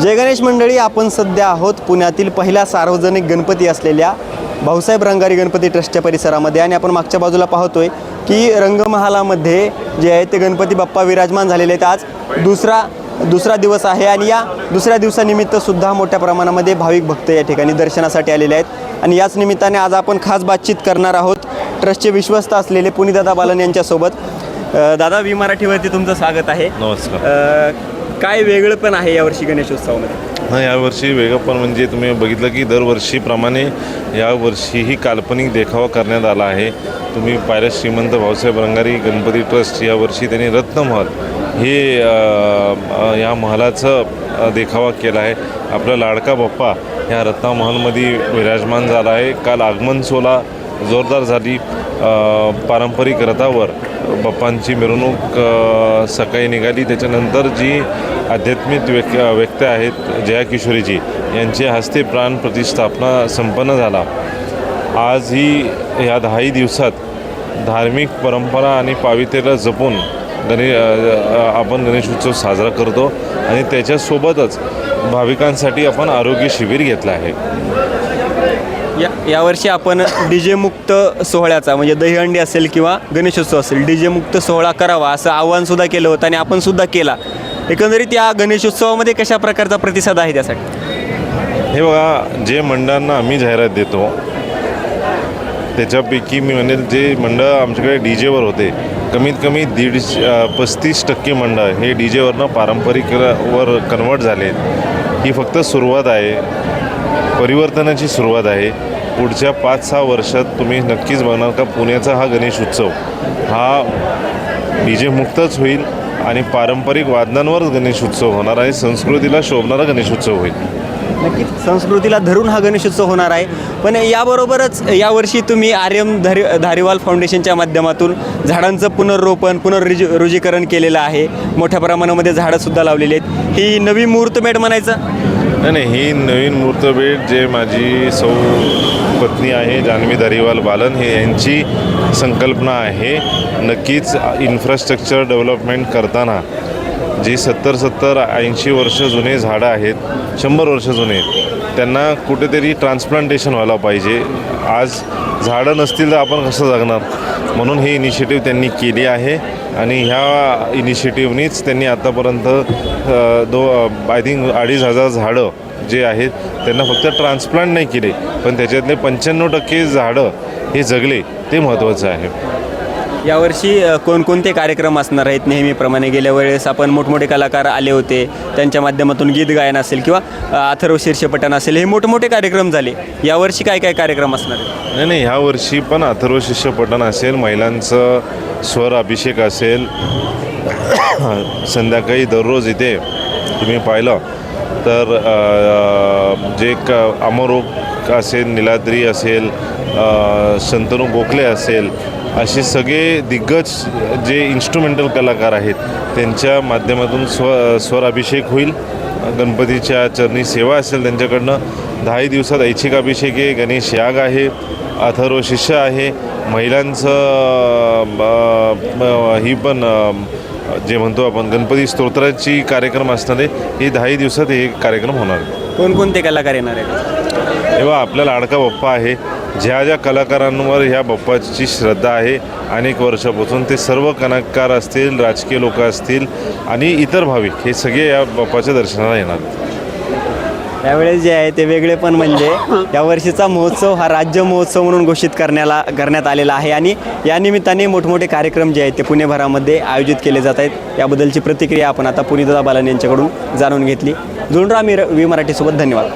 जय गणेश मंडळी आपण सध्या आहोत पुण्यातील पहिल्या सार्वजनिक गणपती असलेल्या भाऊसाहेब रंगारी गणपती ट्रस्टच्या परिसरामध्ये. आणि आपण मागच्या बाजूला पाहतोय की रंगमहालामध्ये जे आहे ते गणपती बाप्पा विराजमान झालेले आहेत. आज दुसरा दुसरा दिवस आहे आणि या दुसऱ्या दिवसानिमित्त सुद्धा मोठ्या प्रमाणामध्ये भाविक भक्त या ठिकाणी दर्शनासाठी आलेले आहेत. आणि याच निमित्ताने आज आपण खास बातचीत करणार आहोत ट्रस्टचे विश्वस्त असलेले पुनीदादा बालन यांच्यासोबत. दादा वी मराठीवरती तुमचं स्वागत आहे. नमस्कार. काय वेगळं पण आहे यावर्षी गणेशोत्सवामध्ये? हां यावर्षी वेगळं पण म्हणजे तुम्ही बघितलं की दरवर्षीप्रमाणे यावर्षीही काल्पनिक देखावा करण्यात आला आहे. तुम्ही पाहिलं श्रीमंत भाऊसाहेब रंगारी गणपती ट्रस्ट यावर्षी त्यांनी रत्नमहल हे अ, या महालाचं देखावा केला आहे. आपला लाडका बाप्पा ह्या रत्नमहलमध्ये विराजमान झाला आहे. काल आगमन सोला जोरदार झाली पारंपरिक रथावर बाप्पांची मिरवणूक सकाळी निघाली. त्याच्यानंतर जी आध्यात्मिक व्यक् व्यक्ती आहेत जया किशोरीजी यांच्या हस्ते प्राण प्रतिष्ठापना संपन्न झाला. आज ही ह्या दहाही दिवसात धार्मिक परंपरा आणि पावित्र्याला जपून गणे आपण गणेश आपण गणेशोत्सव साजरा करतो आणि त्याच्यासोबतच भाविकांसाठी आपण आरोग्य शिबिर घेतलं आहे. यावर्षी आपण डी जे मुक्त सोहळ्याचा म्हणजे दहीहंडी असेल किंवा गणेशोत्सव असेल डी जे मुक्त सोहळा करावा असं आव्हानसुद्धा केलं होतं आणि आपणसुद्धा केला. एकंदरीत या गणेशोत्सवामध्ये कशा प्रकारचा प्रतिसाद आहे त्यासाठी? हे बघा जे मंडळांना आम्ही जाहिरात देतो त्याच्यापैकी मी म्हणेल जे मंडळ आमच्याकडे डी जेवर होते कमीत कमी दीड पस्तीस टक्के मंडळ हे डी जेवरनं पारंपरिक वर कन्वर्ट झाले ही फक्त सुरुवात आहे परिवर्तनाची सुरुवात आहे. पुढच्या पाच सहा वर्षात तुम्ही नक्कीच बघणार का पुण्याचा हा गणेश उत्सव. हा डी मुक्तच होईल आणि पारंपरिक वादनांवरच गणेश उत्सव होणार आहे संस्कृतीला शोभणारा गणेश उत्सव होईल. नक्कीच संस्कृतीला धरून हा गणेशोत्सव होणार आहे. पण याबरोबरच यावर्षी तुम्ही आर्यम धारी धारीवाल फाउंडेशनच्या माध्यमातून झाडांचं पुनर्रोपण पुनर्रुजी रुजीकरण केलेलं आहे. मोठ्या प्रमाणामध्ये झाडंसुद्धा लावलेली आहेत. ही नवी मुहूर्तमेढ म्हणायचं? नाही नाही ही नवीन मूर्तभेट जे माझी सौ पत्नी आहे जान्हवी धारीवाल बालन हे यांची संकल्पना आहे नक्कीच इन्फ्रास्ट्रक्चर डेव्हलपमेंट करताना. जी सत्तर सत्तर ऐंशी वर्ष जुने झाडं आहेत शंभर वर्ष जुने त्यांना कुठेतरी ट्रान्सप्लांटेशन व्हायला पाहिजे. आज झाडं नसतील तर आपण कसं जगणार? म्हणून हे इनिशिएटिव्ह त्यांनी केली आहे आणि ह्या इनिशिएटिव्हनीच त्यांनी आतापर्यंत दो आय थिंक अडीच हजार झाडं जे आहेत त्यांना फक्त ट्रान्सप्लांट नाही केले पण त्याच्यातले पंच्याण्णव टक्के झाडं हे जगले ते महत्त्वाचं आहे. यावर्षी कोणकोणते कार्यक्रम असणार आहेत? नेहमीप्रमाणे गेल्या वेळेस आपण मोठमोठे कलाकार आले होते. त्यांच्या माध्यमातून गीत गायन असेल किंवा अथर्व शीर्षपठण असेल हे मोठमोठे कार्यक्रम झाले. यावर्षी काय काय कार्यक्रम असणार आहेत? नाही नाही ह्यावर्षी पण अथर्व शिष्यपठण असेल महिलांचं स्वर अभिषेक असेल. संध्याकाळी दररोज इथे तुम्ही पाहिलं तर जे क अमरोग असेल निलाद्री असेल अ, शंतनू गोखले असेल असे सगळे दिग्गज जे इन्स्ट्रुमेंटल कलाकार आहेत त्यांच्या माध्यमातून स्व स्वर अभिषेक होईल. गणपतीच्या चरणी सेवा असेल त्यांच्याकडनं. दहाही दिवसात ऐच्छिक अभिषेक आहे. गणेश याग आहे. अथर्व शिष्य आहे. महिलांचं ही पण जे म्हणतो आपण गणपती स्तोत्राची कार्यक्रम असणार आहे. ही दहाही दिवसात हे कार्यक्रम होणार कोणकोणते कलाकार येणार आहेत? तेव्हा आपला लाडका बाप्पा आहे. ज्या ज्या कलाकारांवर ह्या बाप्पाची श्रद्धा आहे अनेक वर्षापासून ते सर्व कलाकार असतील राजकीय लोक असतील आणि इतर भाविक हे सगळे या बाप्पाच्या दर्शनाला येणार त्यावेळेस जे आहे ते वेगळे पण म्हणजे यावर्षीचा महोत्सव हा राज्य महोत्सव म्हणून घोषित करण्याला करण्यात आलेला आहे. आणि या निमित्ताने मोठमोठे कार्यक्रम जे आहेत ते पुणेभरामध्ये आयोजित केले जात आहेत. याबद्दलची प्रतिक्रिया आपण आता पुनिता बालन यांच्याकडून जाणून घेतली. जुळून राहा मी मराठीसोबत धन्यवाद.